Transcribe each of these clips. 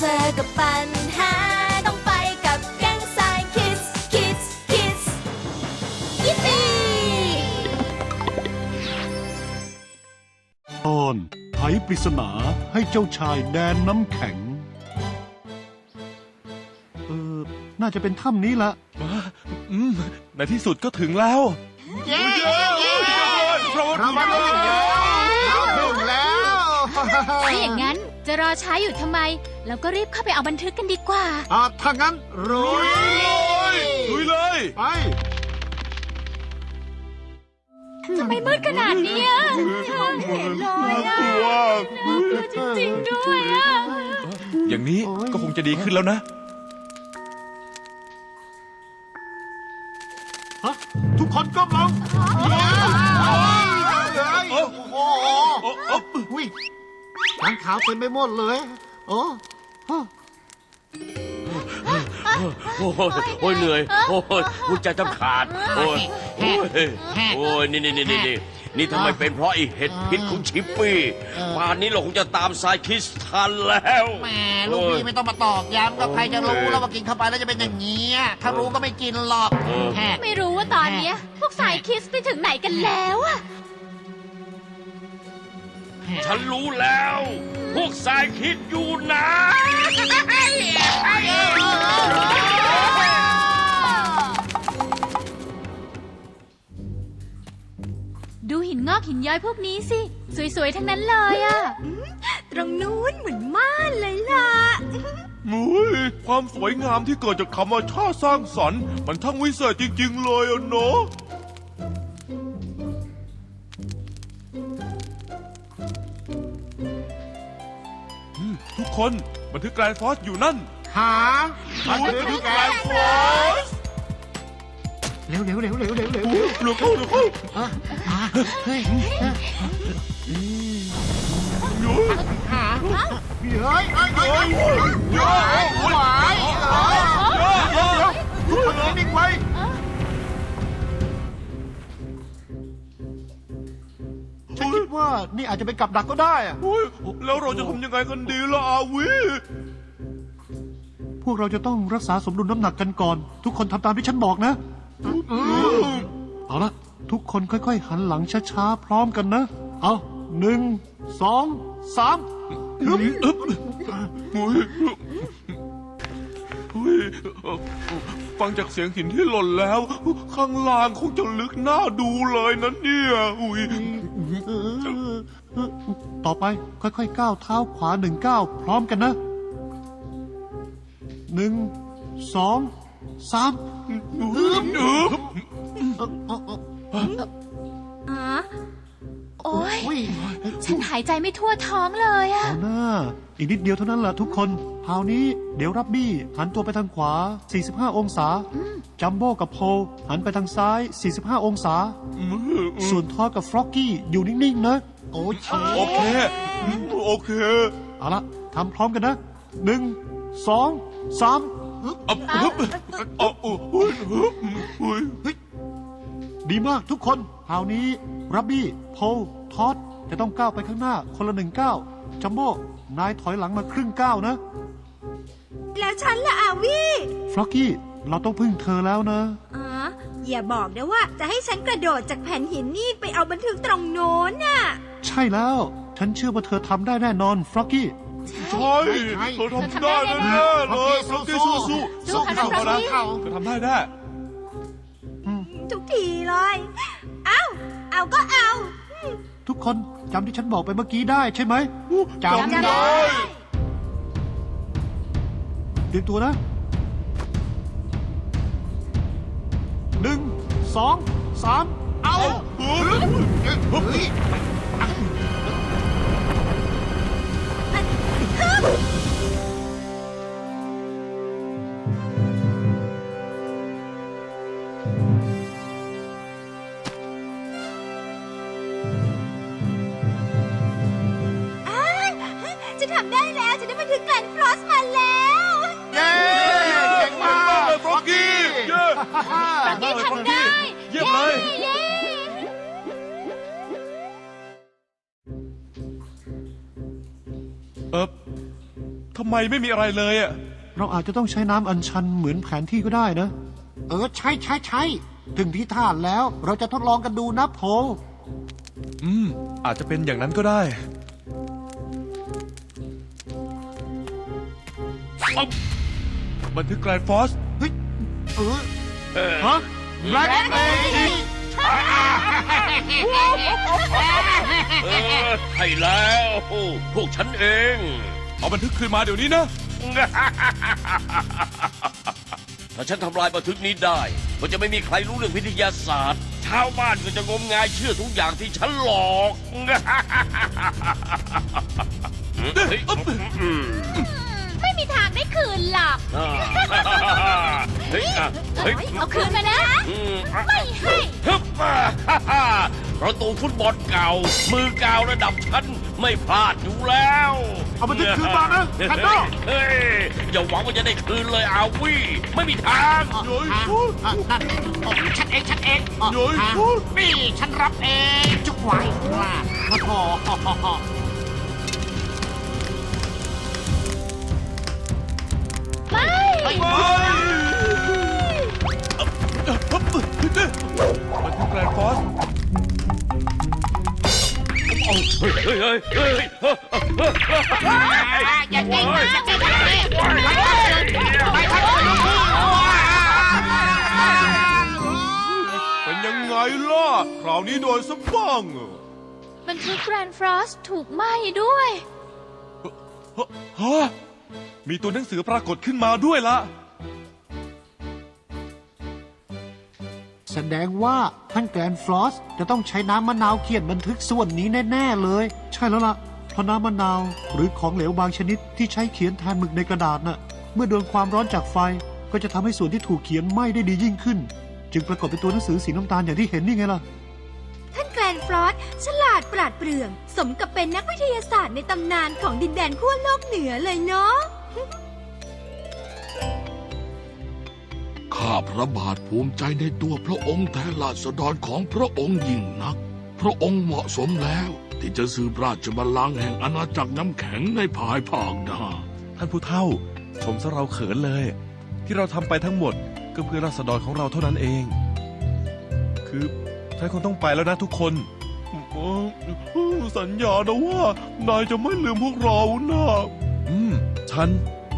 เธอกับปัญหาต้องไปกับแก๊งสายคิดคิดคิดยิปปี้ตอนไขปริศนาให้เจ้าชายแดนน้ำแข็ง เออ น่าจะเป็นถ้ำนี้ละ อืมในที่สุดก็ถึงแล้ว เย้ เย้ เย้ เรามาถึงแล้วเราถึงแล้ว ถ้าอย่างนั้นจะรอช้าอยู่ทำไม เราก็รีบเข้าไปเอาบันทึกกันดีกว่า อะถ้างั้นรุยลุยเลยไป ทำไมมืดขนาดนี้อะเห็นเลยอะกลัวน่ากลัวจริงๆด้วยอะอย่างนี้ก็คงจะดีขึ้นแล้วนะ ฮะทุกคนก็มองโอ้โหอุ้ย ทางขาวเต็มไปหมดเลยโอ้โอ้ยโอ้ยเหนื่อย โอ้ยหัวใจจะขาด โอ้ยโอ้ยโอ้ยนี่นี่นี่นี่นี่นี่ทำไมเป็นเพราะไอเห็ดพิษของชิปปี้ป่านนี้เราคงจะตามสายคิสทันแล้ว แหมลูกพี่ไม่ต้องมาตอกย้ำก็ใครจะรู้แล้วว่ากินเข้าไปแล้วจะเป็นอย่างนี้อะถ้ารู้ก็ไม่กินหรอกเออแฮะไม่รู้ว่าตอนเนี้ยพวกสายคิสไปถึงไหนกันแล้วอะ ฉันรู้แล้ว พวกสายคิดอยู่ไหนดูหินงอกหินย้อยพวกนี้สิ สวยๆ ทั้งนั้นเลยอะตรงนู้นเหมือนม่านเลยล่ะ มุ้ยความสวยงามที่เกิดจากธรรมชาติสร้างสรรค์ มันทั้งวิเศษจริง ๆ เลยอะเนาะ ทุกคนบันทึกแกรนด์ฟอสอยู่นั่น หาบันทึกแกรนด์ฟอสเร็วเร็วเร็วเร็วเร็วเร็วเร็วเข้าเร็วเข้าเฮ้ยอยู่หาเฮ้ยเฮ้ยเฮ้ยเฮ้ยเยอะหวาย ว่านี่อาจจะเป็นกับดักก็ได้อะเฮ้ยแล้วเราจะทำยังไงกันดีล่ะอาวิพวกเราจะต้องรักษาสมดุลน้ำหนักกันก่อน ทุกคนทำตามที่ฉันบอกนะ เอาละทุกคนค่อยๆ หันหลังช้าๆ พร้อมกันนะ เอาหนึ่งสองสามฮึบอุ๊ยอุ๊ยฟังจากเสียงหินที่หล่นแล้ว ข้างล่างคงจะลึกน่าดูเลยนะเนี่ย อุ้ย ต่อไป ค่อยๆก้าวเท้าขวาหนึ่งก้าวพร้อมกันนะหนึ่งสองสามอึ๊บอึ๊บอ๋อโอ้ยอุ้ยฉันหายใจไม่ทั่วท้องเลยอะเอาหน้า อีกนิดเดียวเท่านั้นแหละทุกคนคราวนี้เดี๋ยวรับบี้ หันตัวไปทางขวา 45 องศา จัมโบ้กับโพลหันไปทางซ้าย 45 องศา ส่วนทอกับฟล็อกกี้อยู่นิ่ง ๆ นะ อ้เชโอเคโอเคเอาละทำพร้อมกันนะหนึ่งสองสามอับฮึบเอาอุ้ยฮึบอุ้ยดีมากทุกคนคราวนี้รับบี้โพลทอดจะต้องก้าวไปข้างหน้าคนละหนึ่งก้าวจัมโบ้นายถอยหลังมาครึ่งก้าวนะ แล้วฉันล่ะอาวีฟล็อกกี้เราต้องพึ่งเธอแล้วนะ อ๋อ อย่าบอกนะว่าจะให้ฉันกระโดดจากแผ่นหินนี่ไปเอาบันทึกตรงโน้นน่ะ ใช่แล้ว ฉันเชื่อว่าเธอทำได้แน่นอนฟล็อกกี้ ใช่เราทำได้แน่ๆเลยสู้สู้สู้สู้เข้านะจะทำได้แน่ทุกทีเลย เอาเอาก็เอา ทุกคนจำที่ฉันบอกไปเมื่อกี้ได้ใช่ไหมจำได้ เตรียมตัวนะหนึ่งสองสามเอา จะทำได้แล้ว จะได้บันทึกแกลนฟลอสมาแล้วเย้เก่งมากเลยฟรอกกี้ เย้นี่ทำได้ ทำไมไม่มีอะไรเลยอะ เราอาจจะต้องใช้น้ำอัญชันเหมือนแผนที่ก็ได้นะ เออใช่ใช่ใช่ถึงที่ท่าแล้วเราจะทดลองกันดูนะโพอืม อาจจะเป็นอย่างนั้นก็ได้อ๊อบบันทึกแกรนด์ฟอส เฮ้ยเออฮะแบล็คเบย์เออใช่แล้ว พวกฉันเอง เอาบันทึกคืนมาเดี๋ยวนี้นะ ถ้าฉันทำลายบันทึกนี้ได้ก็จะไม่มีใครรู้เรื่องวิทยาศาสตร์ ชาวบ้านก็จะงมงายเชื่อทุกอย่างที่ฉันหลอกเฮ้ยอืมไม่มีทางได้คืนหรอกอ่าเฮ้ยอะเฮ้ย เอาคืนมานะ อืมไม่ให้ ฮึบอ่าฮ่าฮ่าประตูฟุตบอลเก่า มือเก่าระดับฉันไม่พลาดอยู่แล้ว เอาบันทึกคืนมานะแคนโดเฮ้ยอย่าหวังว่าจะได้คืนเลยอาวี่ไม่มีทางโย้ยอะพูดอะนั่นโอ้ฉันเองฉันเองอะโย้ยอะพูดนี่ฉันรับเองจุกไว้พลาดโอ้โหไปเฮ้ยบันทึกแกรนด์ฟอส เฮ้ยเฮ้ยเฮ้ยเฮ้ยเฮ้ยเฮ้ยอย่าเก่งนะอย่าเก่งนะไปทักเลยไปทักเลยเป็นยังไงล่ะ คราวนี้โดนสักบ้างบันทึกแกรนฟรอสถูกไหม้ด้วยฮะมีตัวหนังสือปรากฏขึ้นมาด้วยละ แสดงว่าท่านแกรนฟลอสจะต้องใช้น้ำมะนาวเขียนบันทึกส่วนนี้แน่ ๆ เลย ใช่แล้วล่ะเพราะน้ำมะนาวหรือของเหลวบางชนิดที่ใช้เขียนแทนหมึกในกระดาษน่ะเมื่อโดนความร้อนจากไฟก็จะทำให้ส่วนที่ถูกเขียนไหม้ได้ดียิ่งขึ้น จึงปรากฏเป็นตัวหนังสือสีน้ำตาลอย่างที่เห็นนี่ไงล่ะ ท่านแกรนฟลอสฉลาดปราดเปรื่อง สมกับเป็นนักวิทยาศาสตร์ในตำนานของดินแดนขั้วโลกเหนือเลยเนาะ พระบาทภูมิใจในตัวพระองค์แทนราษฎรของพระองค์ยิ่งนัก พระองค์เหมาะสมแล้วที่จะสืบราชบัลลังก์แห่งอาณาจักรน้ำแข็งในภายภาคหน้า ท่านผู้เฒ่า ชมซะเราเขินเลย ที่เราทำไปทั้งหมดก็เพื่อราษฎรของเราเท่านั้นเอง คือฉันคงต้องไปแล้วนะทุกคนเอ่อสัญญานะว่านายจะไม่ลืมพวกเรานะ อืม ฉัน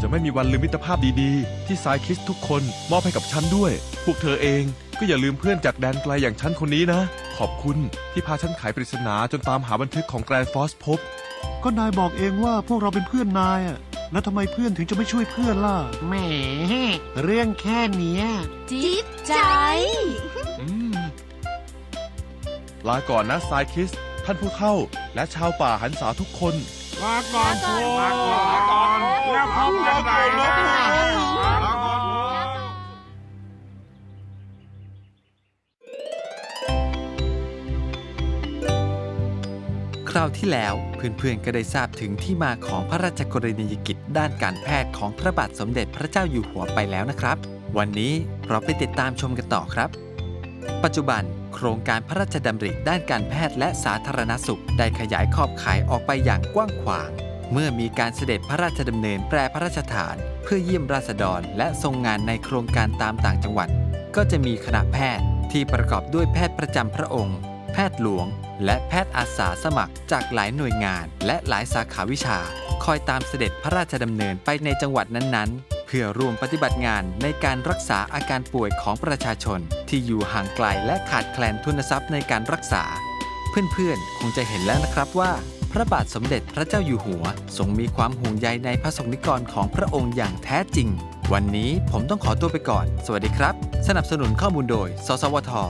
จะไม่มีวันลืมมิตรภาพดีๆ ที่สายคิสทุกคนมอบให้กับฉันด้วย พวกเธอเองก็อย่าลืมเพื่อนจากแดนไกลอย่างฉันคนนี้นะ ขอบคุณที่พาฉันไขปริศนาจนตามหาบันทึกของแกรนฟอสพบ ก็นายบอกเองว่าพวกเราเป็นเพื่อนนายอะแล้วทำไมเพื่อนถึงจะไม่ช่วยเพื่อนล่ะ แหม เรื่องแค่เนี้ย จิ๊บใจ อืมลาก่อนนะสายคิส ท่านผู้เฒ่าและชาวป่าหันษาทุกคน ลาก่อนพูลาก่อนแล้วพบกันใหม่นะคราวที่แล้วเพื่อนๆก็ได้ทราบถึงที่มาของพระราชกรณียกิจด้านการแพทย์ของพระบาทสมเด็จพระเจ้าอยู่หัวไปแล้วนะครับ วันนี้เราไปติดตามชมกันต่อครับ ปัจจุบัน ครงการพระราชดำริด้านการแพทย์และสาธารณสุข ได้ขยายขอบข่ายออกไปอย่างกว้างขวาง เมื่อมีการเสด็จพระราชดำเนินแปรพระราชฐาน เพื่อเยี่ยมราษฎรและทรงงานในโครงการตามต่างจังหวัด ก็จะมีคณะแพทย์ที่ประกอบด้วยแพทย์ประจำพระองค์ แพทย์หลวง และแพทย์อาสาสมัครจากหลายหน่วยงาน และหลายสาขาวิชา คอยตามเสด็จพระราชดำเนินไปในจังหวัดนั้นๆ เพื่อร่วมปฏิบัติงานในการรักษาอาการป่วยของประชาชน ที่อยู่ห่างไกลและขาดแคลนทุนทรัพย์ในการรักษา เพื่อนๆ คงจะเห็นแล้วนะครับว่า พระบาทสมเด็จพระเจ้าอยู่หัวทรงมีความห่วงใยในพระสงฆ์นิกรของพระองค์อย่างแท้จริง วันนี้ผมต้องขอตัวไปก่อน สวัสดีครับ สนับสนุนข้อมูลโดย สสวท